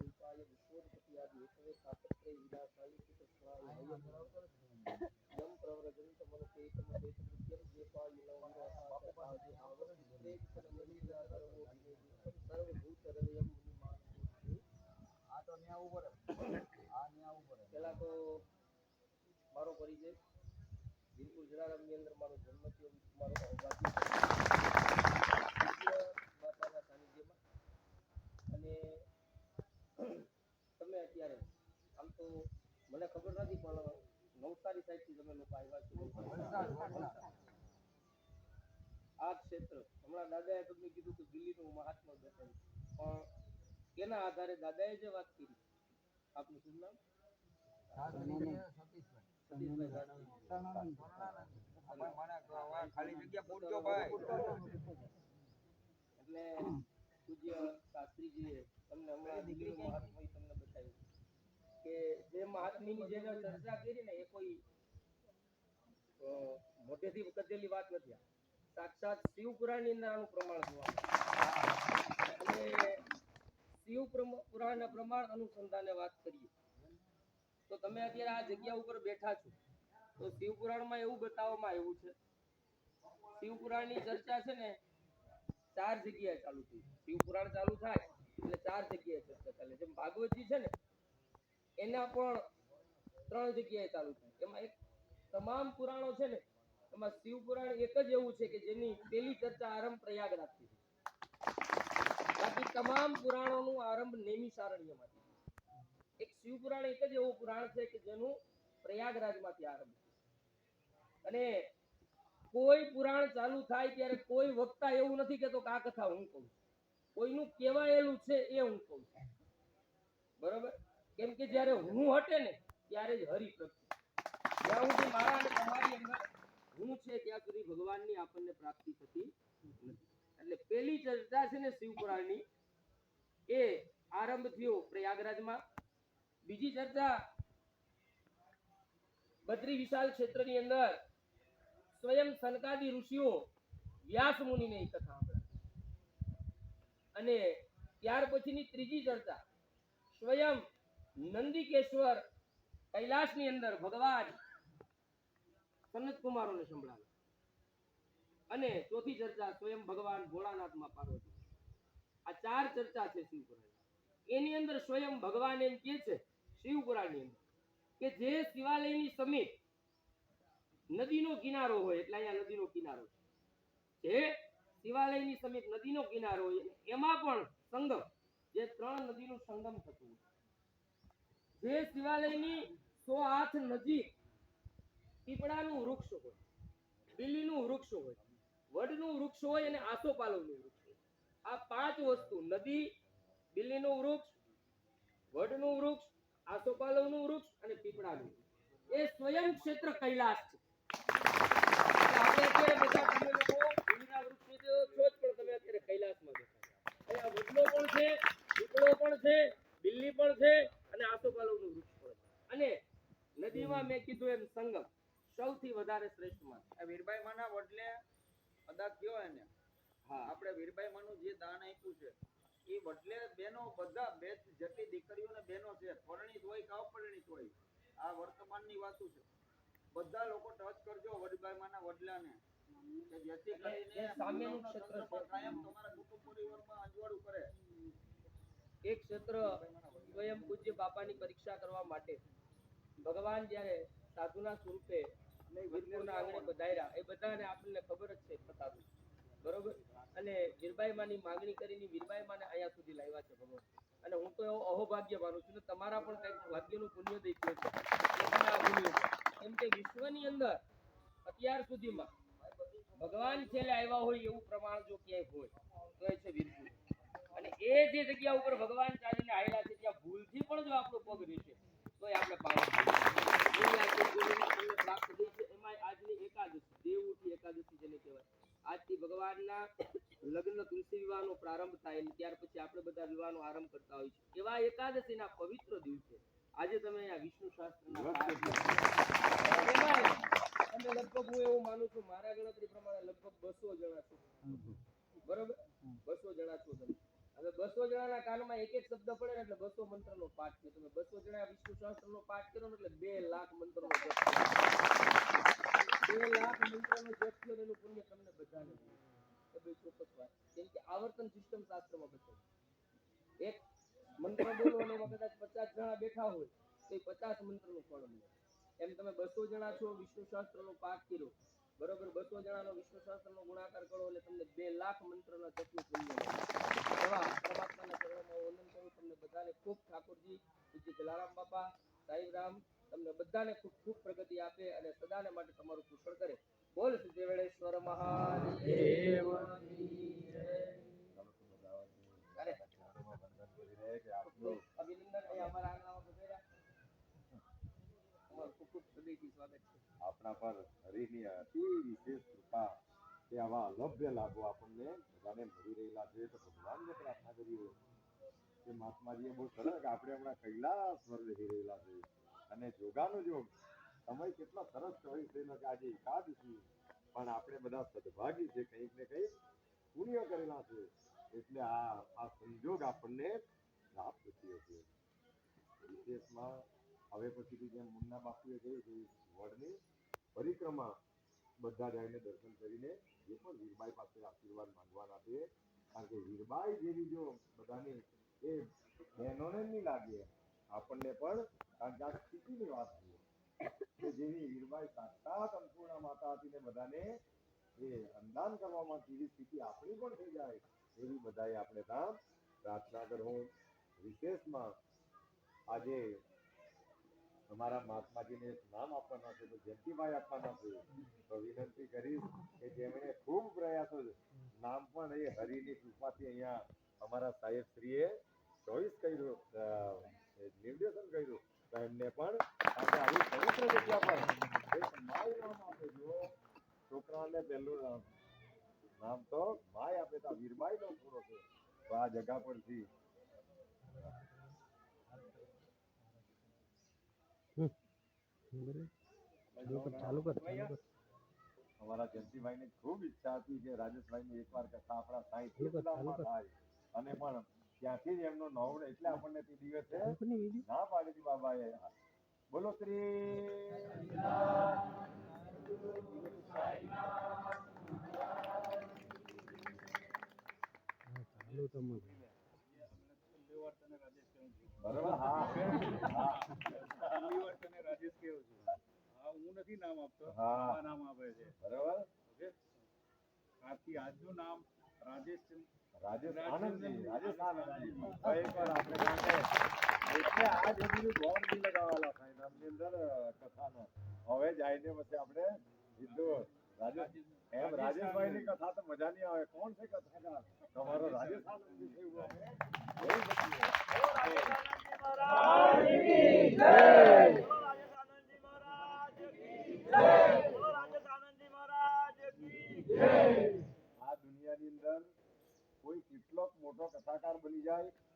રૂપાય વિશ્વોત્પત્યાદિ હેતવે તાપત્રય વિનાશાય ચિત્તસ્વાય હયમ યમ પ્રવ્રજંતમન ચેતમ ચેતકૃત્યમ જેપાયિનો વિરાસાચકાજે આવસ્તિ પ્રેક્ષણમલિનાધર્મો વિનેદિતમ સર્વભૂતહૃદયમ મુનિમાનસુતે આ તો ન્યા ઉપર આ ન્યા ઉપર પહેલા તો મારો પરિચય વીરપુર જલારામની અંદર મારો જન્મ થયો મારો અને તમે અત્યારે આમ તો મને ખબર નથી પણ નવસારી સાઈડથી તમે લોકો આવ્યા છો. આ ક્ષેત્ર હમણાં દાદાએ તમને કીધું કે દિલ્હીનું મહાત્મા બતાવ્યું પણ એના આધારે દાદાએ જે વાત કરી? આપનું શું નામ? એટલે પૂજ્ય શાસ્ત્રીજીએ તમને હમણાં દીકરીનું મહાત્મય તમને બતાવ્યું કે જે મહાત્મીની જે મેં ચર્ચા કરી ને એ કોઈ મોટેથી કદેલી વાત નથી સાક્ષાત શિવ પુરાણની અંદર આનું પ્રમાણ જોવા. અને શિવ પુરાણના પ્રમાણ અનુસંધાને વાત કરીએ, તો તમે અત્યારે આ જગ્યા ઉપર બેઠા છો, તો શિવ પુરાણમાં એવું બતાવવામાં આવ્યું છે શિવ પુરાણની ચર્ચા છે ને ચાર જગ્યાએ ચાલુ થઈ શિવ પુરાણ ચાલુ થાય એટલે ચાર જગ્યાએ ચર્ચા ચાલે જેમ ભાગવતજી છે ને, એના પણ ત્રણ જગ્યાએ ચાલુ થાય એમાં એક તમામ પુરાણો છે ને, એમાં શિવ પુરાણ એક જ એવું છે કે જેની પહેલી ચર્ચા આરંભ પ્રયાગ રાખતી બાકી તમામ પુરાણોનું આરંભ નૈમિષારણ્યમાંથી છે. એક શિવ પુરાણ એક જ એવું પુરાણ છે કે જેનું પ્રયાગરાજમાંથી આરંભ. અને કોઈ પુરાણ ચાલુ થાય ત્યારે કોઈ વક્તા એવું નથી કેતો કે આ કથા હું કહું કોઈનું કહેવાયેલું છે એ હું કહું બરોબર? કેમ કે જ્યારે હું હટે ને, ત્યારે જ હરિ પ્રગટ જ્યાં સુધી મારા અને તમારી અંદર હું છે, ત્યાં સુધી ભગવાનની આપણને પ્રાપ્તિ થતી નથી. એટલે પેલી ચર્ચા છે ને શિવ પુરાણની એ આરંભ થયો પ્રયાગરાજમાં. બીજી ચર્ચા બદ્રી વિશાલ ક્ષેત્રની અંદર સ્વયં સનકાદી ઋષિઓ વ્યાસ મુનિને કથા અને ત્યાર પછીની ત્રીજી ચર્ચા, સ્વયં નંદિકેશ્વર કૈલાસની અંદર ભગવાન સનત કુમારોને સંભળાવે. અને ચોથી ચર્ચા, સ્વયં ભગવાન ભોળાનાથમાં પાર્વતી. આ ચાર ચર્ચા છે શિવપુરાણ એની અંદર સ્વયં ભગવાન એમ કે છે, શિવપુરાણની અંદર, કે જે શિવાલયની સમીપ નદીનો કિનારો હોય, એટલે અહીંયા નદીનો કિનારો જે શિવાલયની સમીપ નદીનો કિનારો હોય એમાં પણ સંગમ, જે ત્રણ નદીનું સંગમ થતું જે શિવાલયની સો હાથ નજીક પીપળાનું વૃક્ષ હોય, બીલીનું વૃક્ષ હોય, વડનું વૃક્ષ હોય, અને આસોપાલવનું વૃક્ષ હોય. આ પાંચ વસ્તુ, નદી, બીલીનું વૃક્ષ, વડનું વૃક્ષ, આસોપાલવનું વૃક્ષ અને પીપળાનું. એ સ્વયં ક્ષેત્ર કૈલાસ છે. સૌથી વધારે શ્રેષ્ઠ આ વીરભાઈ માના વડલે અદા કયો એને હા આપણે વીરભાઈ માનું જે દાન આપ્યું છે એ વડલે બેનો બધા બે જેટલી દીકરીઓ ને બેનો છે પરણિત હોય કે અપરિણિત હોય આ વર્તમાનની વાતું છે. બધા લોકો ટચ કરજો વડબાઈ માના વડલાને. કે જેથી કરીને એ સામેનું ક્ષેત્ર કાયમ તમારા કુટુંબ પરિવારમાં અંજવાળું કરે. એક ક્ષેત્ર સ્વયં પૂજ્ય બાપાની પરીક્ષા કરવા માટે ભગવાન જ્યારે સાધુના સ્વરૂપે વીરપુરના આંગણે બધાયરા એ બધાને આપણને ખબર જ છે પ્રતાપની. બરોબર? અને વીરબાઈ માની માંગણી કરીને વીરબાઈ માને અહીંયા સુધી લાવ્યા છે ભગવાન. અને હું તો એવો અહોભાગ્ય માનું છું ને તમારા પણ કંઈક ભાગ્યનું પુણ્ય દઈ ભૂલ્યું છે. કેમ કે વિશ્વની અંદર અત્યાર સુધીમાં ભગવાન છેલ્લે આવ્યા હોય એવું પ્રમાણ જો ક્યાંય હોય તો એ છે વીરપુર. અને એ જે જગ્યા ઉપર ભગવાન ચાલીને આવેલા છે ત્યાં ભૂલથી પણ જો આપણો પગ રહેશે તો એ આપણે પાવન પ્રાપ્ત થઈ છે એમાં આજની એકાદશી દેવઉઠી એકાદશી જેને કહેવાય. આજથી ભગવાનના લગ્ન તુલસી વિવાહનો પ્રારંભ થાય અને ત્યાર પછી આપણે બધા વિવાહનો આરંભ કરતા હોય છે. એવા એકાદશીના પવિત્ર દિવસે આજે તમે અહીંયા વિષ્ણુ શાસ્ત્રના તમે લગભગ હું એવું માનું છું મારા ગણતરી પ્રમાણે લગભગ બસો જણા છો બરોબર બસો જણા છો તમે હવે બસો જણાના કાનમાં એક એક શબ્દ પડે ને એટલે બસો મંત્રનો પાઠ તમે બસો જણા વિષ્ણુ સહસ્ત્રનો પાઠ કરો ને એટલે બે લાખ મંત્રનો જપ બે લાખ મંત્રનો જપ તમને બધાને કે આવર્તન સિસ્ટમ શાસ્ત્રમાં બતાવી એક મંત્ર અને કદાચ પચાસ જણા બેઠા હોય તો એ પચાસ મંત્રનું ફળ મળે. એમ તમે બસો જણા છો વિષ્ણુ સહસ્ત્રનો પાઠ કર્યો. બરોબર બસો જણાનો વિષ્ણુ સહસ્ત્રનો ગુણાકાર કરો એટલે તમને બે લાખ મંત્રના જપનું પુણ્ય એવા પરમાત્માના ચરણોમાં વંદન કરું તમને બધાને ખૂબ ઠાકોરજી બીજી જલારામ બાપા સાઈરામ તમને બધાને ખૂબ ખૂબ પ્રગતિ આપે અને સદાને માટે તમારું કુશળ કરે. બોલ સિદ્ધિવેળેશ્વર મહાદેવ. અરે ખૂબ અભિનંદન અહીંયા અમારા આંગણામાં પધાર્યા છે. આપણા પર હરિની અતિ વિશેષ કૃપા કે આવા અલભ્ય લાભો આપણને બધાને મળી રહેલા છે. તો ભગવાનને પ્રાર્થના કરીએ કે મહાત્માજીએ બહુ સરસ આપણે હમણાં કૈલાસ પર રહી રહેલા છે. અને જોગાનો જોગ સમય કેટલો સરસ ચોઈસ થયેલો કે આજે એકાદશી, પણ આપણે બધા સદભાગી છે. કંઈક ને કંઈક પુણ્ય કરેલા છે. એટલે આ આ સંજોગ આપણને પ્રાપ્ત થયો છે. વિશેષમાં હવે પછીથી જેમ મુન્ના બાપુએ કહ્યું કે વડની પરિક્રમા બધા જઈને દર્શન કરીને જે પણ વીરબાઈ પાસે આશીર્વાદ માંગવાના છે, કારણ કે વીરબાઈ જેવી જો બધાની એ બહેનોને નહીં લાગે, આપણને પણ, કારણ કે આ સ્થિતિની વાત છે. કે જેવી વીરબાઈ સાક્ષાત અન્નપૂર્ણા માતા હતી ને બધાને એ અંદાન કરવામાં તેવી સ્થિતિ આપણી પણ થઈ જાય, એવી બધાએ આપણે ત્યાં પ્રાર્થના કરું વિશેષમાં આજે અમારા મહાત્માજીને નામ આપવાના છે, તો જયંતિભાઈ આપવાના છે. તો વિનંતી કરીશ કે જેમણે ખૂબ પ્રયાસો નામ પણ એ હરિની કૃપાથી અહીંયા અમારા સાહેબશ્રીએ ચોઈસ કર્યું નિર્દેશન કર્યું. તો એમને પણ આપણે આવી પવિત્ર જગ્યા પર એક માય નામ આપે જો છોકરાને પહેલું નામ. નામ તો માય આપે તો વીરબાઈ નો પૂરો છે. તો આ જગા પરથી અમારા જયંતિભાઈ ની ખૂબ ઈચ્છા હતી કે રાજેશભાઈ ની એકવાર કથા આપણા સાંઈ થાય. અને પણ ત્યાંથી જ એમનો નવડ એટલે આપણને તે દિવસે ના બોલો શ્રી બરોબર? હા. હા. તને રાજેશ કહું છું. હા હું નથી નામ આપતો. હા. આ નામ આપે છે. બરાબર? ઓકે? આથી આજનું નામ રાજેશ છે. રાજેશ આનંદજી. રાજેશ આનંદજી. એકવાર આપણે એટલે આ જે બધું બી લગાવેલા સાહેબ નામની અંદર હવે જઈને પછી આપણે સીધું રાજેશ એમ રાજેશભાઈ ની કથા તો મજા નહીં આવે. કોણ છે કથાકાર? તમારો રાજેશ આનંદજી છે